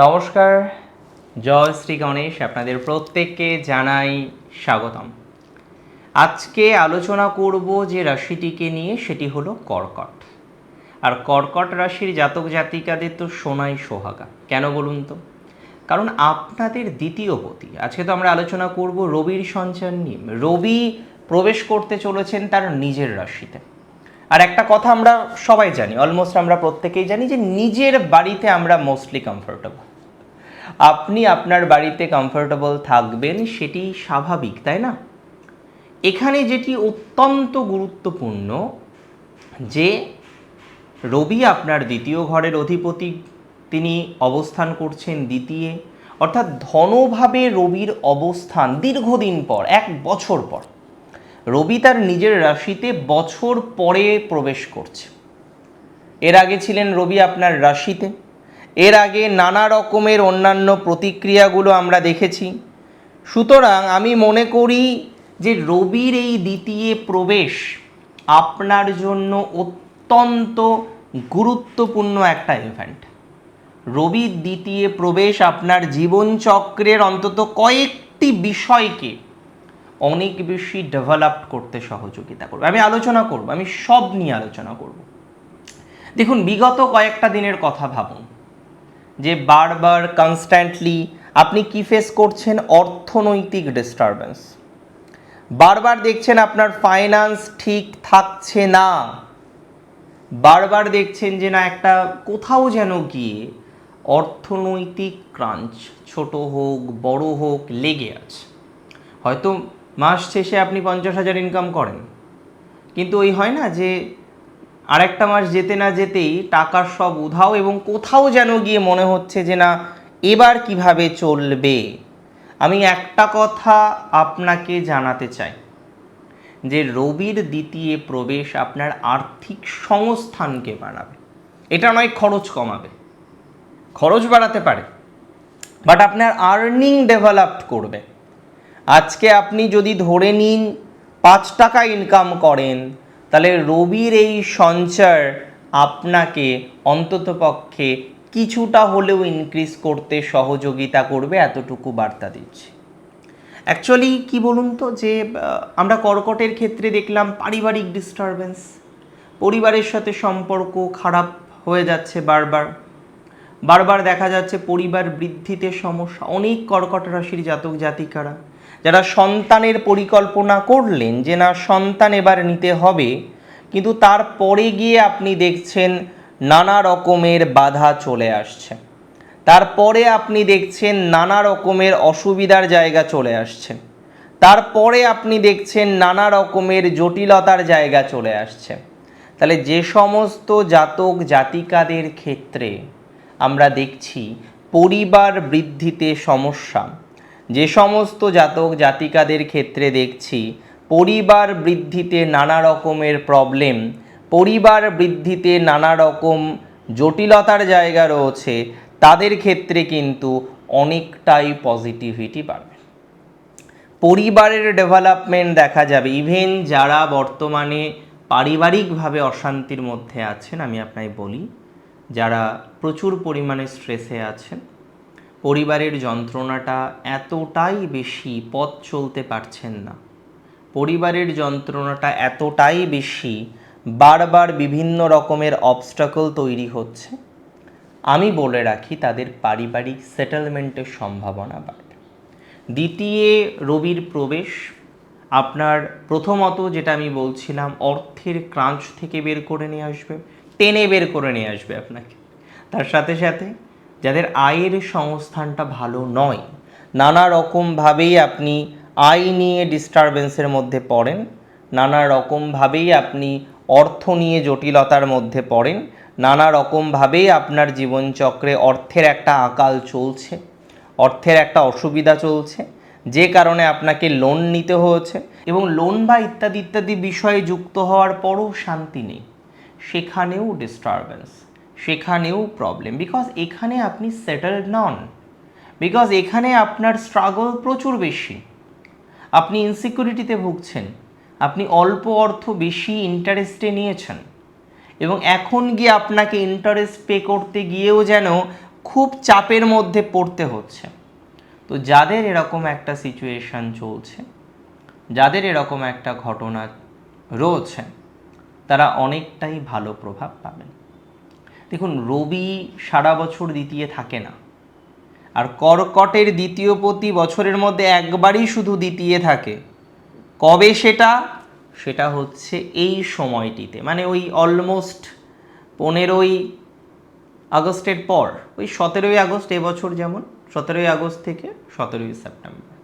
নমস্কার, জয় শ্রী গণেশ আপনাদের প্রত্যেককে জানাই স্বাগতম। আজকে আলোচনা করব যে রাশিটিকে নিয়ে, সেটি হলো কর্কট। আর কর্কট রাশির জাতক জাতিকাদের তো সোনাই সোহাগা। কেন বলুন তো? কারণ আপনাদের দ্বিতীয় পতি। আজকে তো আমরা আলোচনা করব রবির সঞ্চার নিয়ে। রবি প্রবেশ করতে চলেছেন তার নিজের রাশিতে। আর একটা কথা আমরা সবাই জানি অলমোস্ট আমরা প্রত্যেকেই জানি যে নিজের বাড়িতে আমরা মোস্টলি কমফোর্টেবল আপনি আপনার বাড়িতে কমফোর্টেবল থাকবেন সেটি স্বাভাবিক, তাই না? এখানে যেটি অত্যন্ত গুরুত্বপূর্ণ যে রবি আপনার দ্বিতীয় ঘরের অধিপতি, তিনি অবস্থান করছেন দ্বিতীয়। অর্থাৎ ধনভাবে রবির অবস্থান দীর্ঘদিন পর, এক বছর পর। রবি তার নিজের রাশিতে বছর পরে প্রবেশ করছে। এর আগে ছিলেন রবি আপনার রাশিতে। এর আগে নানা রকমের অন্যান্য প্রতিক্রিয়াগুলো আমরা দেখেছি। সুতরাং আমি মনে করি যে রবির এই দ্বিতীয় প্রবেশ আপনার জন্য অত্যন্ত গুরুত্বপূর্ণ একটা ইভেন্ট রবির দ্বিতীয় প্রবেশ আপনার জীবনচক্রের অন্তত কয়েকটি বিষয়কে অনেক বেশি ডেভেলপ করতে সহযোগিতা করবে। আমি আলোচনা করব, আমি সব নিয়ে আলোচনা করব। দেখুন, বিগত কয়েকটা দিনের কথা ভাবুন, যে বারবার কনস্ট্যান্টলি আপনি কি ফেস করছেন? অর্থনৈতিক ডিস্টারবেন্স বারবার দেখছেন আপনার ফাইন্যান্স ঠিক থাকছে না। বারবার দেখছেন যে না, একটা কোথাও যেন গিয়ে অর্থনৈতিক ক্রাঞ্চ ছোট হোক, বড় হোক, লেগে আছে। হয়তো মাস শেষে আপনি পঞ্চাশ হাজার ইনকাম করেন। কিন্তু ওই হয় না যে আরেকটা মাস যেতে না যেতেই টাকার সব উধাও এবং কোথাও যেন গিয়ে মনে হচ্ছে যে না, এবার কীভাবে চলবে? আমি একটা কথা আপনাকে জানাতে চাই। যে রবির দ্বিতীয় প্রবেশ আপনার আর্থিক সংস্থানকে বাড়াবে। এটা নয় খরচ কমাবে। খরচ বাড়াতে পারে। বাট আপনার আর্নিং ডেভেলপ করবে। আজকে আপনি যদি ধরে নিন পাঁচ টাকা ইনকাম করেন, তাহলে রবির এই সঞ্চার আপনাকে অন্ততপক্ষে কিছুটা হলেও ইনক্রিজ করতে সহযোগিতা করবে এতটুকু বার্তা দিচ্ছি। অ্যাকচুয়ালি কি বলুন তো, যে আমরা কর্কটের ক্ষেত্রে দেখলাম পারিবারিক ডিস্টারবেন্স পরিবারের সাথে সম্পর্ক খারাপ হয়ে যাচ্ছে বারবার। বারবার দেখা যাচ্ছে পরিবার বৃদ্ধিতে সমস্যা, অনেক কর্কট রাশির জাতক জাতিকারা। যারা সন্তানের পরিকল্পনা করলেন যে না, সন্তান এবার নিতে হবে, কিন্তু তারপরে গিয়ে আপনি দেখছেন নানা রকমের বাধা চলে আসছে। তারপরে আপনি দেখছেন নানা রকমের অসুবিধার জায়গা চলে আসছে। তারপরে আপনি দেখছেন নানা রকমের জটিলতার জায়গা চলে আসছে। তাহলে যে সমস্ত জাতক জাতিকাদের ক্ষেত্রে আমরা দেখছি পরিবার বৃদ্ধিতে সমস্যা। যে সমস্ত জাতক জাতিকাদের ক্ষেত্রে দেখছি, পরিবার বৃদ্ধিতে নানা রকমের প্রবলেম পরিবার বৃদ্ধিতে নানা রকম জটিলতার জায়গা রয়েছে, তাদের ক্ষেত্রে কিন্তু অনেকটাই পজিটিভিটি বাড়বে পরিবারের ডেভেলপমেন্ট দেখা যাবে। ইভেন যারা বর্তমানে পারিবারিকভাবে অশান্তির মধ্যে আছেন, আমি আপনাকে বলি, যারা প্রচুর পরিমাণে স্ট্রেসে আছেন পরিবারের যন্ত্রণাটা এতটাই বেশি, পথ চলতে পারছেন না। পরিবারের যন্ত্রণাটা এতটাই বেশি, বারবার বিভিন্ন রকমের অবস্টাকল তৈরি হচ্ছে। আমি বলে রাখি, তাদের পারিবারিক সেটেলমেন্টের সম্ভাবনা বাড়বে। দ্বিতীয়, রবির প্রবেশ। আপনার প্রথমত যেটা আমি বলছিলাম, অর্থের ক্রাঞ্চ থেকে বের করে নিয়ে আসবে, টেনে বের করে নিয়ে আসবে আপনাকে। তার সাথে সাথে যাদের আয়ের সংস্থানটা ভালো নয়। নানা রকমভাবেই আপনি আয় নিয়ে ডিস্টারবেন্সের মধ্যে পড়েন। নানা রকমভাবেই আপনি অর্থ নিয়ে জটিলতার মধ্যে পড়েন। নানা রকমভাবেই আপনার জীবনচক্রে অর্থের একটা আকাল চলছে। অর্থের একটা অসুবিধা চলছে। যে কারণে আপনাকে লোন নিতে হয়েছে এবং লোন বা ইত্যাদি ইত্যাদি বিষয়ে যুক্ত হওয়ার পরও শান্তি নেই। সেখানেও ডিস্টারবেন্স সেখানেও প্রবলেম বিকজ এখানে আপনি সেটেলড নন বিকজ এখানে আপনার স্ট্রাগল প্রচুর বেশি। আপনি ইনসিকিউরিটিতে ভুগছেন, আপনি অল্প অর্থ বেশি ইন্টারেস্টে নিয়েছেন, এবং এখন গিয়ে আপনাকে ইন্টারেস্ট পে করতে গিয়েও যেন খুব চাপের মধ্যে পড়তে হচ্ছে। তো যাদের এরকম একটা সিচুয়েশন চলছে, যাদের এরকম একটা ঘটনা রয়েছে, তারা অনেকটাই ভালো প্রভাব পাবেন। দেখুন, রবি সারা বছর দ্বিতীয় থাকে না। আর কর্কটের দ্বিতীয় প্রতি বছরের মধ্যে একবারই শুধু দ্বিতীয় থাকে। কবে সেটা? সেটা হচ্ছে এই সময়টিতে। মানে ওই অলমোস্ট পনেরোই আগস্টের পর, ওই সতেরোই আগস্ট এবছর যেমন, সতেরোই আগস্ট থেকে সতেরোই সেপ্টেম্বর।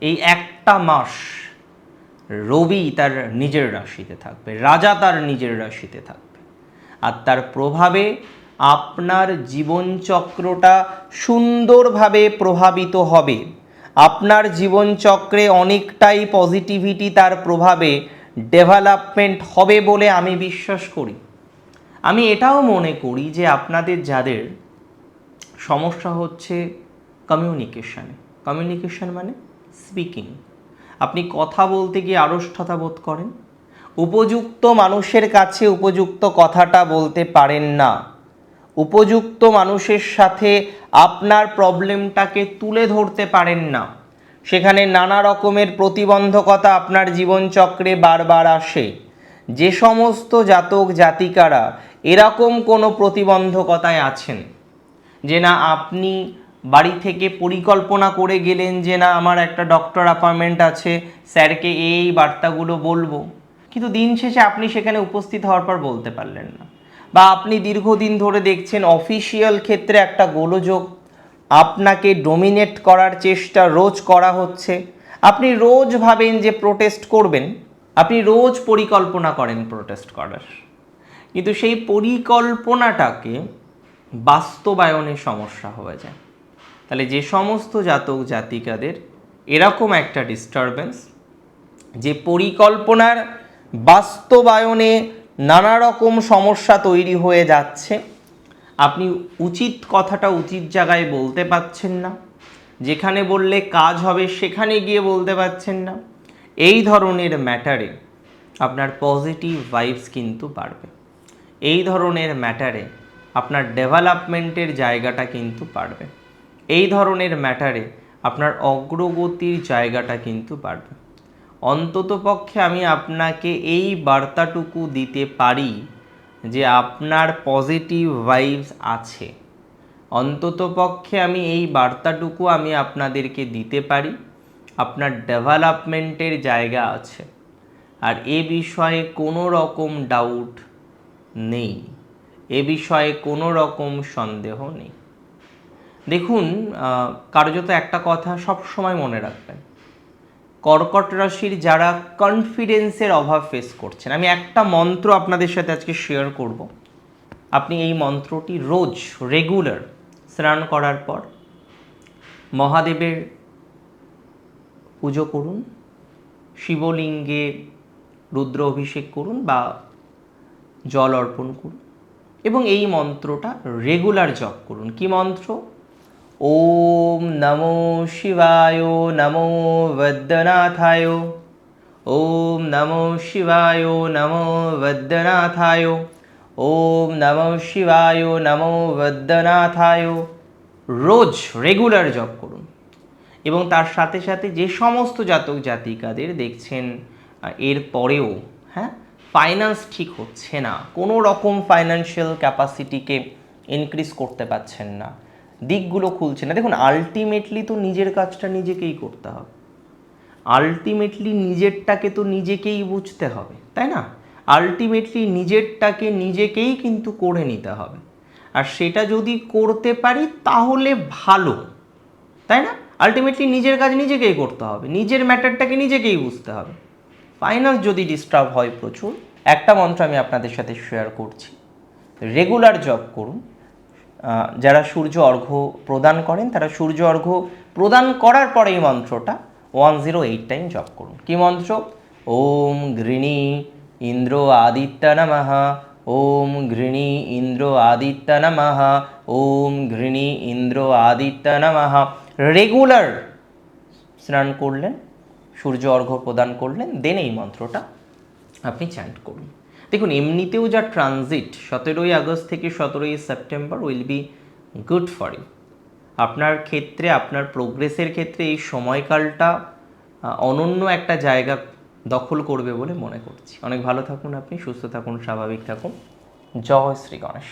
এই একটা মাস রবি তার নিজের রাশিতে থাকবে, রাজা তার নিজের রাশিতে থাকবে। আর তার প্রভাবে আপনার জীবনচক্রটা সুন্দরভাবে প্রভাবিত হবে। আপনার জীবনচক্রে অনেকটাই পজিটিভিটি তার প্রভাবে ডেভেলপমেন্ট হবে বলে আমি বিশ্বাস করি। আমি এটাও মনে করি যে আপনাদের যাদের সমস্যা হচ্ছে কমিউনিকেশানে কমিউনিকেশন মানে স্পিকিং আপনি কথা বলতে গিয়ে আড়ষ্ঠতা বোধ করেন। উপযুক্ত মানুষের কাছে উপযুক্ত কথাটা বলতে পারেন না। উপযুক্ত মানুষের সাথে আপনার প্রবলেমটাকে তুলে ধরতে পারেন না। সেখানে নানা রকমের প্রতিবন্ধকতা আপনার জীবনচক্রে বারবার আসে। যে সমস্ত জাতক জাতিকারা এরকম কোনো প্রতিবন্ধকতায় আছেন যে না আপনি বাড়ি থেকে পরিকল্পনা করে গেলেন যে না আমার একটা ডক্টর অ্যাপয়েন্টমেন্ট আছে, স্যারকে এই বার্তাগুলো বলব। কিন্তু দিন শেষে আপনি সেখানে উপস্থিত হওয়ার পর বলতে পারলেন না। বা আপনি দীর্ঘদিন ধরে দেখছেন অফিসিয়াল ক্ষেত্রে একটা গোলযোগ। আপনাকে ডোমিনেট করার চেষ্টা রোজ করা হচ্ছে। আপনি রোজ ভাবেন যে প্রোটেস্ট করবেন। আপনি রোজ পরিকল্পনা করেন প্রোটেস্ট করার। কিন্তু সেই পরিকল্পনাটাকে বাস্তবায়নে সমস্যা হয়ে যায়। তাহলে যে সমস্ত জাতক জাতিকাদের এরকম একটা ডিস্টারবেন্স যে পরিকল্পনার বাস্তবায়নে নানা রকম সমস্যা তৈরি হয়ে যাচ্ছে। আপনি উচিত কথাটা উচিত জায়গায় বলতে পারছেন না। যেখানে বললে কাজ হবে, সেখানে গিয়ে বলতে পারছেন না। এই ধরনের ম্যাটারে আপনার পজিটিভ ভাইবস কিন্তু বাড়বে। এই ধরনের ম্যাটারে আপনার ডেভেলপমেন্টের জায়গাটা কিন্তু বাড়বে। এই ধরনের ম্যাটারে আপনার অগ্রগতির জায়গাটা কিন্তু বাড়বে। অন্ততপক্ষে আমি আপনাকে এই বার্তাটুকু দিতে পারি যে আপনার পজিটিভ ভাইবস আছে। অন্ততপক্ষে আমি এই বার্তাটুকু আমি আপনাদেরকে দিতে পারি। আপনার ডেভেলপমেন্টের জায়গা আছে। আর এ বিষয়ে কোনো রকম ডাউট নেই। এ বিষয়ে কোনো রকম সন্দেহ নেই। দেখুন কার্যত একটা কথা সব সময় মনে রাখবেন। কর্কট রাশির যারা কনফিডেন্সের অভাব ফেস করছেন, আমি একটা মন্ত্র আপনাদের সাথে আজকে শেয়ার করব। আপনি এই মন্ত্রটি রোজ রেগুলার স্নান করার পর মহাদেবের পুজো করুন, শিবলিঙ্গে রুদ্র অভিষেক করুন বা জল অর্পণ করুন এবং এই মন্ত্রটা রেগুলার জপ করুন। কি মন্ত্র? ওম নমো শিবায়, নমো বদ্যনাথায় ওম নমো শিবায়, নমো বদ্যনাথায় ওম নমো শিবায়, নমো বদ্যনাথায় রোজ রেগুলার জপ করুন। এবং তার সাথে সাথে যে সমস্ত জাতক জাতিকাদের দেখছেন, এর পরেও হ্যাঁ ফাইন্যান্স ঠিক হচ্ছে না। কোনো রকম ফাইন্যান্সিয়াল ক্যাপাসিটিকে ইনক্রিজ করতে পারছেন না। দিকগুলো খুলছে না। দেখুন আলটিমেটলি তো নিজের কাজটা নিজেকেই করতে হবে। আলটিমেটলি নিজেরটাকে তো নিজেকেই বুঝতে হবে, তাই না? আলটিমেটলি নিজেরটাকে নিজেকেই কিন্তু করে নিতে হবে। আর সেটা যদি করতে পারি, তাহলে ভালো, তাই না? আলটিমেটলি নিজের কাজ নিজেকেই করতে হবে, নিজের ম্যাটারটাকে নিজেকেই বুঝতে হবে। ফাইন্যান্স যদি ডিস্টার্ব হয় প্রচুর, একটা মন্ত্র আমি আপনাদের সাথে শেয়ার করছি। রেগুলার জব করুন। যারা সূর্য অর্ঘ্য প্রদান করেন, তারা সূর্য অর্ঘ্য প্রদান করার পরে এই মন্ত্রটা ওয়ান জিরো এইট টাইম জপ করুন। কি মন্ত্র? ওম ঘৃণী ইন্দ্র আদিত্য নমঃ। ওম ঘৃণী ইন্দ্র আদিত্য নমঃ। ওম ঘৃণী ইন্দ্র আদিত্য নমঃ। রেগুলার স্নান করলেন, সূর্য অর্ঘ্য প্রদান করলেন, দেন এই মন্ত্রটা আপনি চ্যান্ট করুন। দেখুন, এমনিতেও যা ট্রানজিট সতেরোই আগস্ট থেকে সতেরোই September will be good for you আপনার ক্ষেত্রে, আপনার প্রোগ্রেসের ক্ষেত্রে এই সময়কালটা অনন্য একটা জায়গা দখল করবে বলে মনে করছি। অনেক ভালো থাকুন আপনি, সুস্থ থাকুন, স্বাভাবিক থাকুন। জয় শ্রী গণেশ।